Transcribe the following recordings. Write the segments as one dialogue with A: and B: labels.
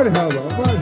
A: Merhaba, merhaba.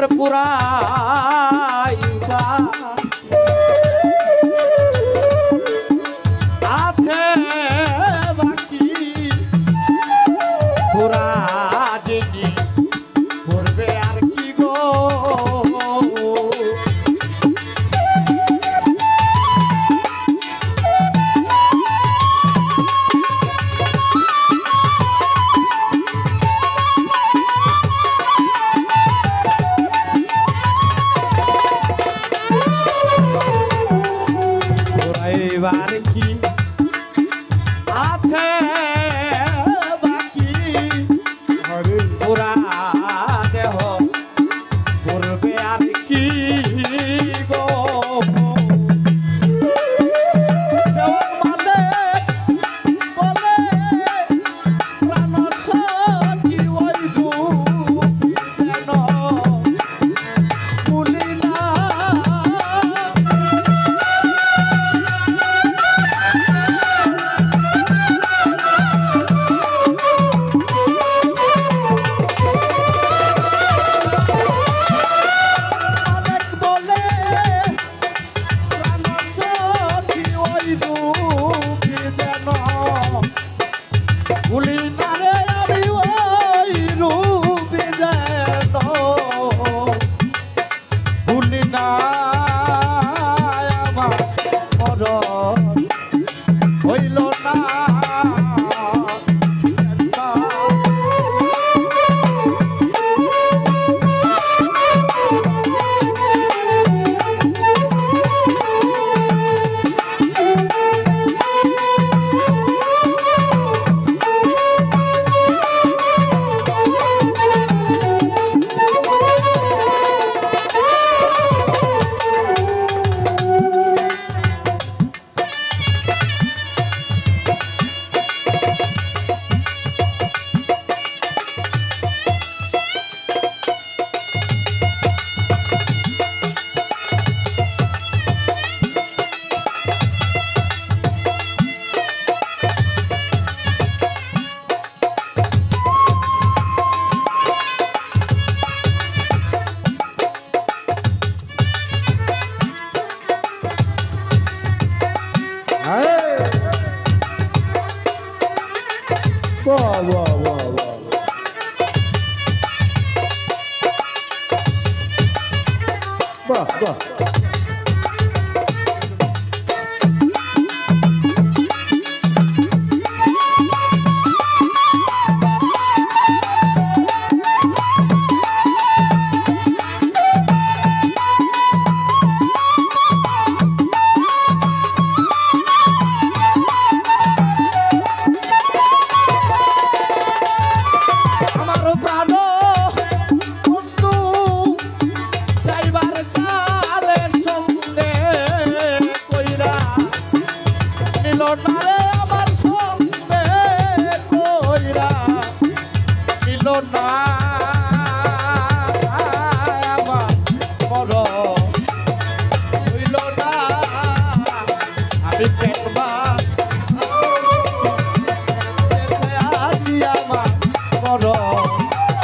B: আমার পুরাই
A: বাহ বাহ বাহ বাহ বাহ বাহ
B: না